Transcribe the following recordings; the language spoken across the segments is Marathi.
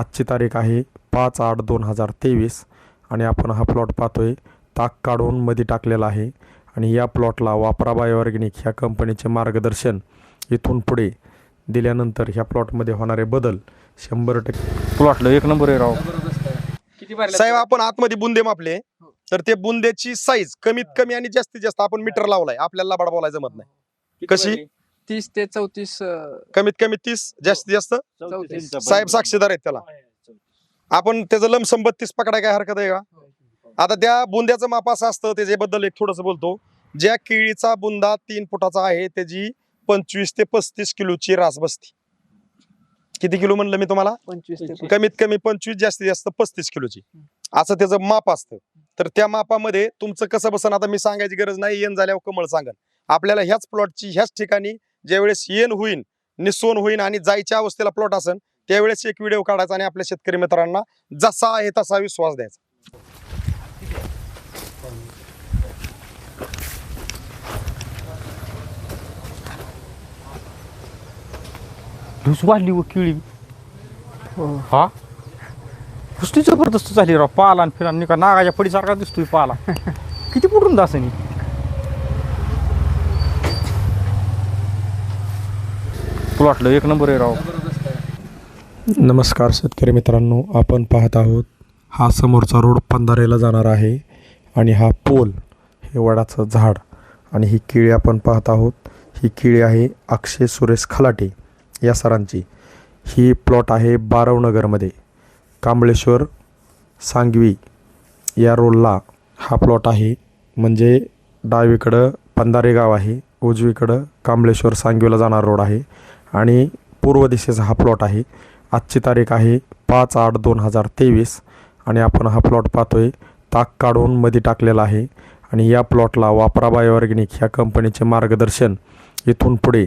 आजची तारीख आहे पाच आठ दोन हजार तेवीस. आणि आपण हा प्लॉट पाहतोय ताक काढून मध्ये टाकलेला आहे. आणि या प्लॉटला वापरा बायोऑर्गॅनिक ह्या कंपनीचे मार्गदर्शन इथून पुढे दिल्यानंतर ह्या प्लॉटमध्ये होणारे बदल शंभर टक्के. प्लॉटला एक नंबर आहे राव. साहेब आपण आतमध्ये बुंदे मापले. तर ते बुंदेची साईज कमीत कमी आणि जास्तीत जास्त आपण मीटर लावलाय. आपल्याला लबाड बोलायचं जमत नाही. कशी? तीस ते चौतीस कमीत कमी तीस जास्तीत जास्त? चौतीस साहेब साक्षीदार आहेत त्याला. आपण त्याचं लमसम बत्तीस पकडाय काय हरकत आहे का? आता त्या बुंद्याचं माप असं असतं त्याच्याबद्दल एक थोडस बोलतो. ज्या केळीचा बुंदा तीन फुटाचा आहे त्याची पंचवीस ते पस्तीस किलोची रास बसती. किती किलो म्हणलं मी तुम्हाला? पंचवीस ते कमीत कमी पंचवीस जास्तीत जास्त पस्तीस किलोची. असं त्याचं माप असतं. तर त्या मापामध्ये तुमचं कसं बसन आता मी सांगायची गरज नाही येण झाल्यावर कमळ सांगन. आपल्याला ह्याच प्लॉटची ह्याच ठिकाणी ज्यावेळेस येण होईन निसवण होईन आणि जायच्या अवस्थेला प्लॉट असन त्यावेळेस एक व्हिडिओ काढायचा आणि आपल्या शेतकरी मित्रांना जसा आहे तसा विश्वास द्यायचा. धूस वाढली व किळी. हा. नुसती जबरदस्त झाली राव पाला आणि फिरा निका नागाच्या फडीसारखा दिसतोय पाला. किती पुढून दासनी प्लॉटला एक नंबर आहे राव. नमस्कार शेतकरी मित्रांनो आपण पाहत आहोत हा समोरचा रोड पंधारेला जाणार आहे आणि हा पोल हे वडाचं झाड आणि ही केळी आपण पाहत आहोत. ही केळी आहे अक्षय सुरेश खलाटे या सरांची. ही प्लॉट आहे बारवनगरमध्ये. कांबळेश्वर सांगवी या रोडला हा प्लॉट आहे. म्हणजे डावीकडं पंधारे गाव आहे उजवीकडं कांबळेश्वर सांगवीला जाणारा रोड आहे. आणि पूर्व दिशेचा हा प्लॉट आहे. आजची तारीख आहे पाच आठ दोन हजार तेवीस आणि आपण हा प्लॉट पाहतोय. ताक काढून मध्ये टाकलेला आहे आणि या प्लॉटला वापरा बायोऑर्गॅनिक ह्या कंपनीचे मार्गदर्शन इथून पुढे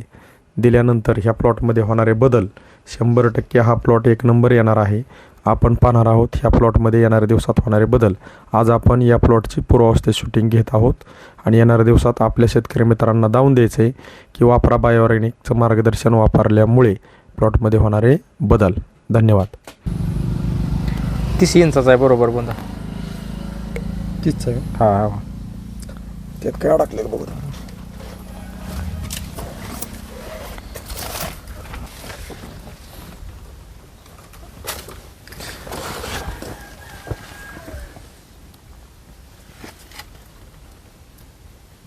दिल्यानंतर ह्या प्लॉटमध्ये होणारे बदल शंभर टक्के हा प्लॉट एक नंबर येणार आहे. आपण पाहणार आहोत ह्या प्लॉटमध्ये येणाऱ्या दिवसात होणारे बदल. आज आपण या प्लॉटची पूर्वावस्थेत शूटिंग घेत आहोत आणि येणाऱ्या दिवसात आपल्या शेतकरी मित्रांना दावून द्यायचं आहे की वापरा बायोऑर्गॅनिकचं मार्गदर्शन वापरल्यामुळे प्लॉटमध्ये होणारे बदल. धन्यवाद. तीस इंचाचा आहे बरोबर बंदा तीच आहे? हा. हा त्यात काय अडकले बघू.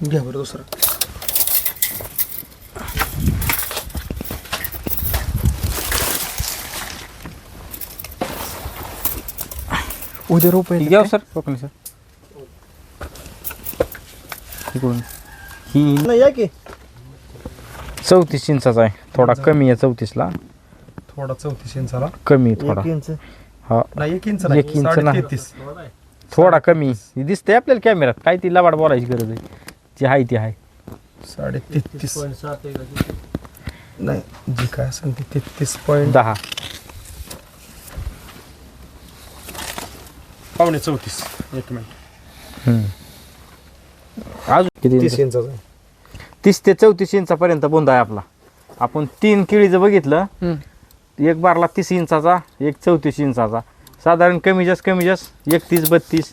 घ्या बरं दुसरं. उद्या रोप घ्या सर कोकणी सर. इकडून. ही नाही या की. चौतीस इंचाचा आहे. थोडा कमी आहे चौतीसला. थोडा चौतीस इंचाला. कमी आहे थोडा. हा. नाही एक इंच नाही, एक इंच साडे नाही. तेहतीस थोडा कमी. ही दिसते आपल्याला कॅमेऱ्यात काय ती लबाड बोलायची गरज आहे? जी आहे ती आहे साडे तेहतीस. नाही जी काय असेल ते तेहतीस पॉईंट दहा. पावणे चौतीस. एक मिनिट. अजून किती तीस इंच? इंचाचा आहे. तीस ते चौतीस इंचापर्यंत बोंद आहे आपला. आपण तीन केळीचं बघितलं. एक बारला तीस इंचाचा एक चौतीस इंचाचा. साधारण कमी जास्त कमी जास्त एकतीस बत्तीस.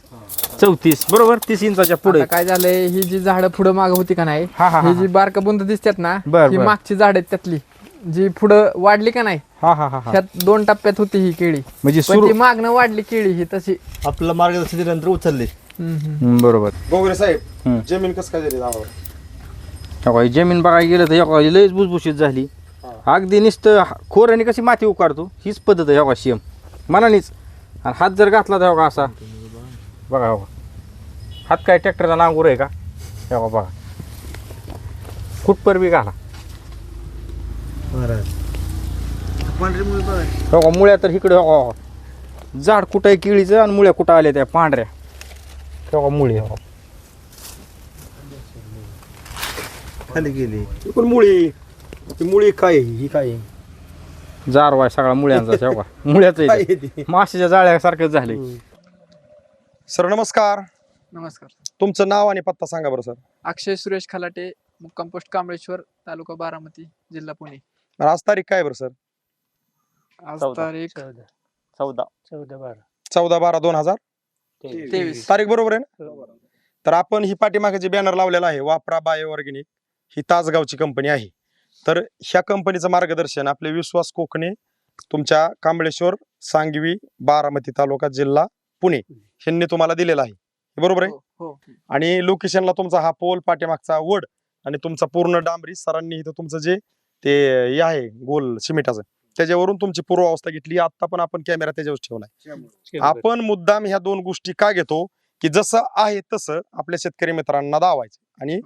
चौतीस बरोबर? तीस इंचाच्या पुढे. आता काय झालंय ही जी झाडं पुढं माग होती का नाही हा, हा, हा, ही जी बारका बुंद दिसतात ना बर, ही बर. मागची झाड आहेत त्यातली. जी पुढं वाढली का नाही हा हा हा हा. ह्यात दोन टप्प्यात होती ही केळी. म्हणजे पण सुरू ती मागणं वाढली केळी ही तशी. आपलं मार्गदर्शन दिल्यानंतर उचलले. हम्म, हम्म. हम्म, बरोबर. गोगरे साहेब. जमीन कसं काय झाली गावावर? हो जमीन बघायला गेलं तर एका लयच भुसभुशीत झाली. अगदी नुसतं खोऱ्याने कशी माती उकाडतो हीच पद्धत आहे हो शियम मनानेच. आणि हात जर घातला तर असा. बघा हो. हात काय ट्रॅक्टरचा नांगूर आहे का? हे बघा बघा. कुठपर बी घाला. हो का मुळ्या तर इकडे हो का. झाड कुठं आहे केळीचं आणि मुळ्या कुठं आल्या त्या पांढऱ्या? हो का मुळी हो खाली गेली. पण मुळी. ती मुळी काय आहे? ही काय आहे? जारवाय सगळा मुळ्यांचा हो का मुळ्याच आहे आहे? ते. माशाच्या जाळ्यासारखंच झाले सर नमस्कार. नमस्कार तुमचं नाव आणि पत्ता सांगा बरं सर. अक्षय सुरेश खलाटे मुक्काम पोस्ट कांबळेश्वर तालुका बारामती जिल्हा पुणे. आज तारीख काय बरं सर? आज चौदा. तारीख चौदा. चौदा. बारा. चौदा बारा दोन हजार? तेवीस. तारीख बरोबर आहे ना? तर आपण ही पाठीमागे जे बॅनर लावलेला आहे. वापरा बायो ऑर्गॅनिक. ही तासगावची कंपनी आहे. तर ह्या कंपनीचं मार्गदर्शन आपले विश्वास कोकणे तुमच्या कांबळेश्वर सांगवी बारामती तालुका जिल्हा पुणे. ह्यांनी तुम्हाला दिलेला आहे. हे बरोबर आहे? हो, हो. आणि लोकेशनला तुमचा हा पोल पाठीमागचा वड आणि तुमचा पूर्ण डांबरी सरांनी इथं तुमचं जे ते हे आहे गोल सिमेंटाचं त्याच्यावरून तुमची पूर्वावस्था घेतली. आता पण आपण कॅमेरा त्याच्यावर ठेवलाय. आपण मुद्दाम ह्या दोन गोष्टी का घेतो? की जसं आहे तसं आपल्या शेतकरी मित्रांना दावायचं आणि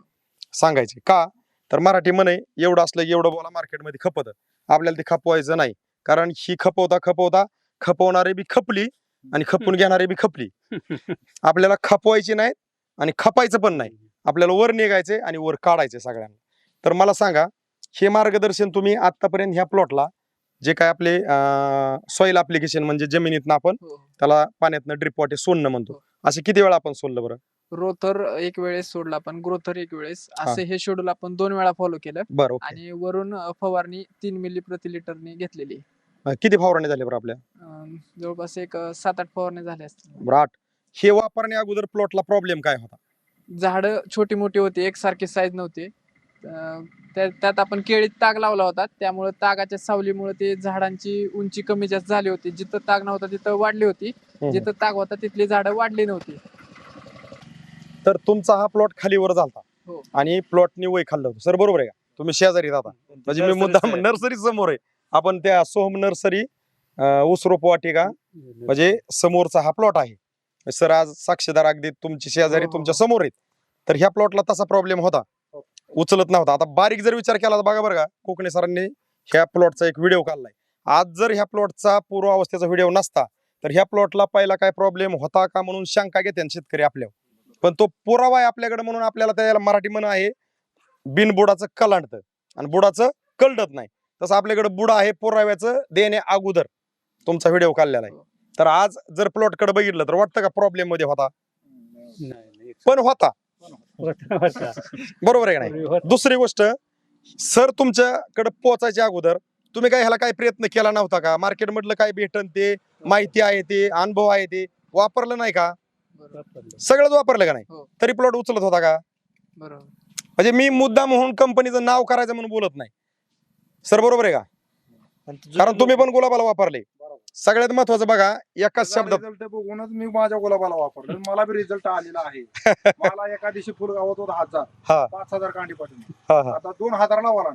सांगायचे. का? तर मराठी म्हणे एवढं असलं की एवढं बोला मार्केटमध्ये खपत. आपल्याला ते खपवायचं नाही. कारण ही खपवता खपवता खपवणारे बी खपली आणि खपून घेणारे बी खपली. आपल्याला खपवायची नाही आणि खपायचं पण नाही. आपल्याला वर निघायचे आणि वर काढायचे सगळ्यांना. तर मला सांगा हे मार्गदर्शन तुम्ही आतापर्यंत ह्या प्लॉटला जे काय आपले सॉइल अप्लिकेशन म्हणजे जमिनीतनं आपण हो त्याला पाण्यातनं ड्रिप वाटे सोडणं म्हणतो. असे किती वेळा आपण सोडलं बरं? रोथर एक वेळेस सोडला आपण ग्रोथर एक वेळेस. असे हे शेड्यूल आपण दोन वेळा फॉलो केलं. आणि वरून फवारणी तीन मिली प्रति लिटरनी घेतलेली अं, किती फवारणी झाली बरं आपल्या? अं, जवळपास एक अ, सात आठ फवारणी झाल्या असतील. बरं आठ. हे वापरण्या अगोदर प्लॉटला प्रॉब्लेम काय होता? झाडं छोटी मोठी होती एकसारखी साईज नव्हती. अं, त्या- त्यात आपण केळीत ताग लावला होता. त्यामुळे तागाच्या सावलीमुळे ते झाडांची उंची कमी जास्त झाली होती. जिथं ताग नव्हता तिथं वाढली होती. हम्म. जिथं ताग होता तिथली झाडं वाढली नव्हती. तर तुमचा हा प्लॉट खालीवर झालता. हो. आणि प्लॉटनी वय खाल्लं होतं. सर बरोबर आहे का? तुम्ही शेजारी राहता. म्हणजे मी मुद्दाम नर्सरी समोर आहे. आपण त्या सोहम नर्सरी उसरोप वाटिका म्हणजे समोरचा हा प्लॉट आहे. सर आज साक्षीदार अगदी तुमची शेजारी हो, हो, तुमच्या हो. समोर आहेत. तर ह्या प्लॉटला तसा प्रॉब्लेम होता. उचलत नव्हता. आता बारीक जर विचार केला तर बघा बरं का कोकणे सरांनी ह्या प्लॉटचा एक व्हिडिओ काढलाय. आज जर ह्या प्लॉटचा पूर्व अवस्थेचा व्हिडिओ नसता तर ह्या प्लॉटला पहिला काय प्रॉब्लेम होता का म्हणून शंका घेते शेतकरी आपल्यावर. पण तो पुरावा आहे आपल्याकडे म्हणून आपल्याला त्याला मराठी म्हण आहे बिनबुडाचं कलांडतं. आणि बुडाचं कलडत नाही. तसं आपल्याकडे बुडा आहे पुराव्याचं देणे अगोदर. तुमचा व्हिडिओ काढलेला आहे. तर आज जर प्लॉटकडे बघितलं तर वाटतं का प्रॉब्लेममध्ये होता? पण होता. बरोबर आहे का नाही? दुसरी गोष्ट सर तुमच्याकडे पोहोचायच्या अगोदर तुम्ही काय ह्याला काय प्रयत्न केला नव्हता का? मार्केट मधलं काय भेटन ते माहिती आहे ते अनुभव आहे ते वापरलं नाही का? सगळंच वापरलं का नाही? हो. तरी प्लॉट उचलत होता का? बरोबर. म्हणजे मी मुद्दा म्हणून कंपनीचं नाव करायचं म्हणून बोलत नाही. सर बरोबर आहे का? कारण तुम्ही पण गुलाबाला वापरले. सगळ्यात महत्वाचं बघा एकाच शब्दात रिझल्ट बघूनच मी माझ्या गुलाबाला वापरलं मला बी रिझल्ट आलेला आहे. मला एका दिवशी फुल गावत होता. हजार पाच हजार कांडी पाठवून. आता दोन हजार लावाला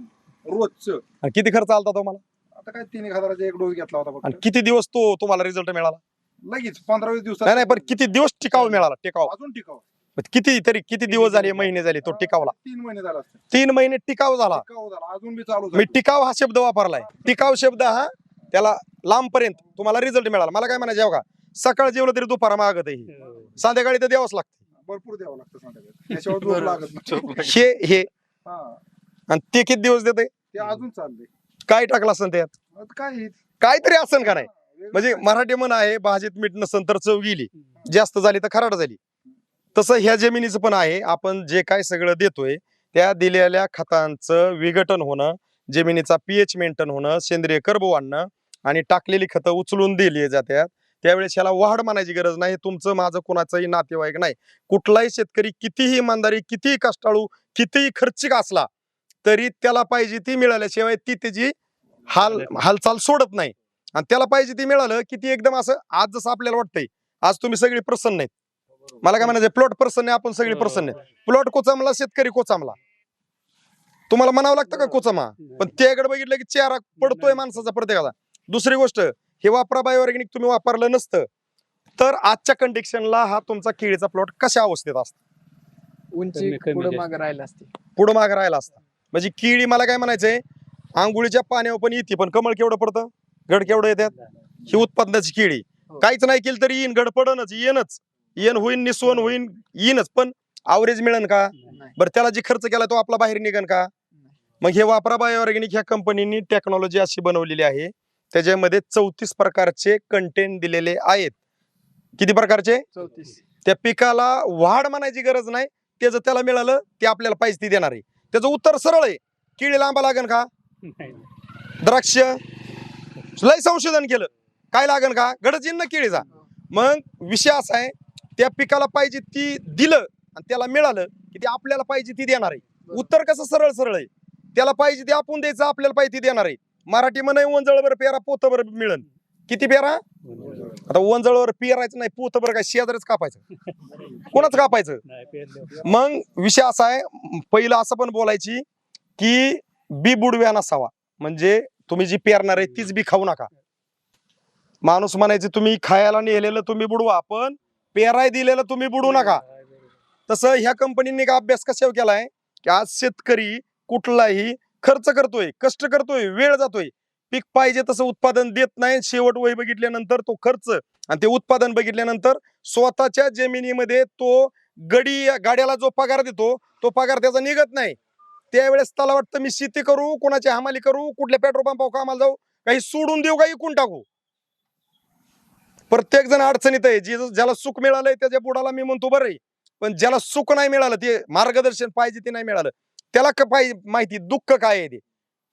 रोजच. किती खर्च आलता तुम्हाला आता काय तीन एक हजाराचा एक डोस घेतला होता आणि किती दिवस तो तुम्हाला रिझल्ट मिळाला? लगेच पंधरा वीस दिवसात नाही नाही पण किती दिवस टिकाव मिळाला टिकाव अजून टिकाव किती तरी किती दिवस झाले महिने झाले तो टिकावला तीन महिने झाला. तीन महिने टिकाव झाला. टिकाव झाला. अजून बी चालू मी झालं. टिकाव हा शब्द वापरलाय. टिकाव शब्द हा त्याला लांब पर्यंत तुम्हाला रिझल्ट मिळाला. मला काय म्हणायचं का सकाळ जेवलं तरी दुपारा मागत आहे ही. संध्याकाळी तर द्यावंच लागतं. भरपूर द्यावं लागतं संध्याकाळी. त्याच्यावर जोर बरोबर. लागत नाही. हे हे. हा. आणि ते किती दिवस देते ते अजून चाललंय. काय टाकलं असेल त्यात? आता काय हे? काहीतरी असेल का नाही? म्हणजे? मराठी म्हण आहे भाजीत मीठ नसन तर चव गेली. जास्त झाली तर खराड झाली. तसं ह्या जमिनीचं पण आहे. आपण जे काय सगळं देतोय त्या दिलेल्या खतांचं विघटन होणं जमिनीचा पीएच मेंटेन होणं सेंद्रिय कर्ब वाढणं आणि टाकलेली खतं उचलून दिली जातात. त्यावेळेस ह्याला वाढ मानायची गरज नाही. तुमचं माझं कोणाचंही नातेवाईक नाही. कुठलाही शेतकरी कितीही इमानदारी कितीही कष्टाळू कितीही खर्चिक असला तरी त्याला पाहिजे ती मिळाल्याशिवाय ती त्याची हाल हालचाल सोडत नाही. आणि त्याला पाहिजे ती मिळालं की ती एकदम असं आज जसं आपल्याला वाटतंय आज तुम्ही सगळी प्रसन्न आहेत. मला काय म्हणायचं प्लॉट प्रसन्न आहे आपण सगळी प्रसन्न आहेत प्लॉट कोचामला शेतकरी कोचामला. तुम्हाला म्हणावं लागतं का कोचामा? पण त्याकडे बघितलं की चेहरा पडतोय माणसाचा प्रत्येकाचा दुसरी गोष्ट हे वापरा बायोऑर्गॅनिक तुम्ही वापरलं नसतं तर आजच्या कंडिशनला हा तुमचा केळीचा प्लॉट कशा अवस्थेत असता? उंची पुढे. मागे राहिला असते. पुढं माग राहिला असता. म्हणजे केळी मला काय म्हणायचंय आंघोळीच्या पाण्यावर पण येते पण कमळ केवढं पडतं? गड केवढं येतात ही उत्पादनाची केळी. हो. काहीच नाही केलं तरी येईन गड पडणच येणच येण होईन निसवण होईन येईनच. पण आवरेज मिळेल का? बरं त्याला जे खर्च केला तो आपला बाहेर निघन का? मग हे वापरा बायोऑर्गॅनिक ह्या कंपनीनी टेक्नॉलॉजी अशी बनवलेली आहे. त्याच्यामध्ये चौतीस प्रकारचे कंटेंट दिलेले आहेत. किती प्रकारचे? चौतीस. त्या पिकाला वाढ म्हणायची गरज नाही. त्याचं त्याला मिळालं ते आपल्याला पाहिजे ती देणार आहे. त्याचं उत्तर सरळ आहे. किडी लांबा लागन का? द्राक्ष. लय संशोधन केलं. काय लागन का? ना केळीचा मग विषय असा आहे त्या पिकाला पाहिजे ती दिलं आणि त्याला मिळालं की ते आपल्याला पाहिजे ती देणार आहे. उत्तर कसं सरळ सरळ आहे? त्याला पाहिजे ते आपण द्यायचं आपल्याला पाहिजे ती देणार आहे. मराठी म्हणे वंजळवर पेरा पोतभर मिळन. किती पेरा? आता वंजळवर पेरायचं नाही पोतभर काय शेजारच कापायचं. कोणाच कापायचं? मग विषय असा आहे पहिलं असं पण बोलायची की बी बुडव्या नसावा म्हणजे तुम्ही जी पेरणार आहे तीच बी खाऊ नका. माणूस म्हणायचे तुम्ही खायला नेलेलं तुम्ही बुडवा पण पेराय दिलेलं तुम्ही बुडू नका. तसं ह्या कंपनीने का अभ्यास कशावर केलाय? की आज शेतकरी कुठलाही खर्च करतोय कष्ट करतोय वेळ जातोय. पीक पाहिजे तसं उत्पादन देत नाही. शेवट वय बघितल्यानंतर तो खर्च आणि ते उत्पादन बघितल्यानंतर स्वतःच्या जमिनीमध्ये तो गडी गाड्याला जो पगार देतो तो पगार त्याचा निघत नाही. त्यावेळेस त्याला वाटतं मी शेती करू कोणाची हमाली करू कुठल्या पेट्रोल पंपावर कामाला जाऊ काही सोडून देऊ काही इकून टाकू? प्रत्येक जण अडचणीत आहे. जी ज्याला सुख मिळालंय त्याच्या बुडाला मी म्हणतो बरं पण ज्याला सुख नाही मिळालं ते मार्गदर्शन पाहिजे ते नाही मिळालं त्याला का पाहिजे माहिती दुःख काय आहे ते.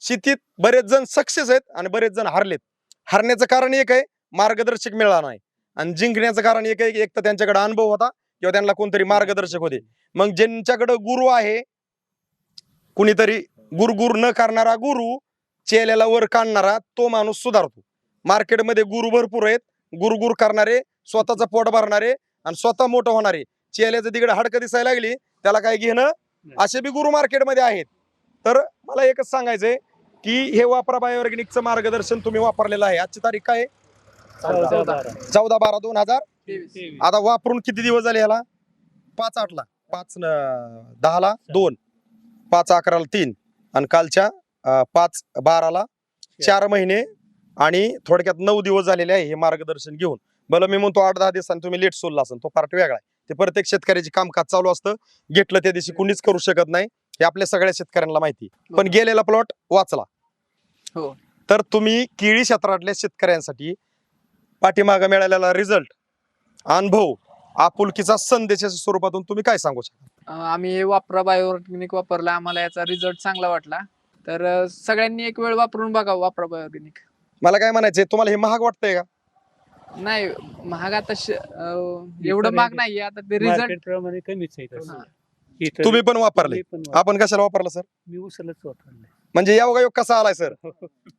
शेतीत बरेच जण सक्सेस आहेत आणि बरेच जण हारलेत. हारण्याचं कारण एक आहे मार्गदर्शक मिळाला नाही. आणि जिंकण्याचं कारण एक आहे एक तर त्यांच्याकडे अनुभव होता किंवा त्यांना कोणतरी मार्गदर्शक होते. मग ज्यांच्याकडे गुरु आहे कुणीतरी गुरगुर न करणारा गुरु चेल्याला वर काढणारा तो माणूस सुधारतो. मार्केटमध्ये गुरु भरपूर आहेत गुरगुर करणारे स्वतःचं पोट भरणारे आणि स्वतः मोठं होणारे. चेल्याचं तिकडे हाडकं दिसायला लागली त्याला काय घेणं? असे बी गुरु मार्केटमध्ये आहेत. तर मला एकच सांगायचंय की हे वापरा बायोऑर्गॅनिकचं मार्गदर्शन तुम्ही वापरलेलं आहे. आजची तारीख काय? चौदा बारा. दोन हजार आता वापरून किती दिवस झाले याला? पाच आठला. पाच न- दहाला दोन. पाच अकराला तीन. आणि कालच्या पाच बाराला चार. महिने आणि थोडक्यात नऊ दिवस झालेले आहे हे मार्गदर्शन घेऊन. भलं मी म्हणतो आठ दहा दिवसांनी तुम्ही लेट सोडला असेल तो पार्ट वेगळा आहे. ते प्रत्येक शेतकऱ्याचे कामकाज चालू असतं. घेतलं त्या दिवशी कुणीच करू शकत नाही. हे आपल्या सगळ्या शेतकऱ्यांना माहिती. पण गेलेला प्लॉट वाचला. हो. तर तुम्ही केळी क्षेत्रातल्या शेतकऱ्यांसाठी पाठीमागं मिळालेला रिझल्ट अनुभव आपुलकीचा संदेशाच्या स्वरूपातून तुम्ही काय सांगू शकता? आम्ही हे वापरा बायोऑर्गॅनिक वापरला. आम्हाला याचा रिझल्ट चांगला वाटला. तर सगळ्यांनी एक वेळ वापरून बघावं वापरा बायोऑर्गॅनिक मला काय म्हणायचंय तुम्हाला हे महाग वाटतंय का? नाही महाग आता श- अं, एवढं महाग नाहीये आता ते रिझल्ट मार्केट प्रमाणे कमीच आहे तसं. हा. इथं तुम्ही पण वापरले. मी पण वापर- आपण कशाला वापरलं सर? मी उचलच वापरले म्हणजे या योग कसा आलाय सर?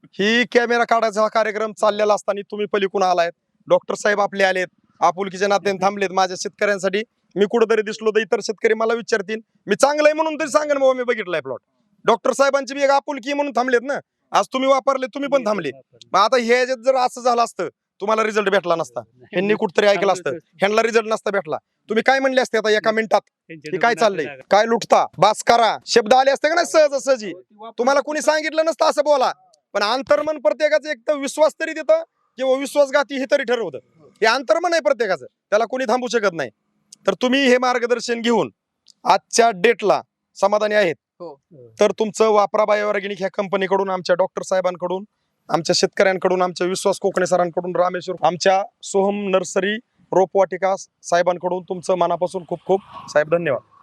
ही. कॅमेरा काढायचा हा कार्यक्रम चाललेला असताना तुम्ही पलीकडून आलायत. डॉक्टर साहेब आपले आलेत. आपुलकीच्या नात्याने थांबलेत माझ्या शेतकऱ्यांसाठी. मी कुठेतरी दिसलो तर इतर शेतकरी मला विचारतील. मी चांगलं आहे म्हणून तरी सांगेन बाबा मी बघितलाय प्लॉट डॉक्टर साहेबांची बी एक आपुलकी म्हणून थांबलेत ना. आज तुम्ही वापरले तुम्ही पण थांबले. मग आता हे जर असं झालं असतं तुम्हाला रिझल्ट भेटला नसता. ह्यांनी कुठतरी ऐकलं असतं. ह्यांना रिझल्ट नसता भेटला. तुम्ही काय म्हणले असते आता एका मिनिटात? हे काय चाललंय? काय लुटता? बास करा. शब्द आले असते का नाही सहज सहजी तुम्हाला कोणी सांगितलं नसतं असं बोला. पण अंतर्मन प्रत्येकाचं एक तर विश्वास तरी देतं किंवा विश्वासघाती हे तरी ठरवतं. हे अंतर्मन आहे प्रत्येकाचं. त्याला कोणी थांबू शकत नाही. तर तुम्ही हे मार्गदर्शन घेऊन आजच्या डेटला समाधानी आहेत. हो. हो. तर तुमचं वापरा बायोऑर्गॅनिक ह्या कंपनीकडून आमच्या डॉक्टर साहेबांकडून आमच्या शेतकऱ्यांकडून आमच्या विश्वास कोकणे सरांकडून रामेश्वर आमच्या सोहम नर्सरी रोपवाटिका साहेबांकडून तुमचं मनापासून खूप खूप साहेब धन्यवाद.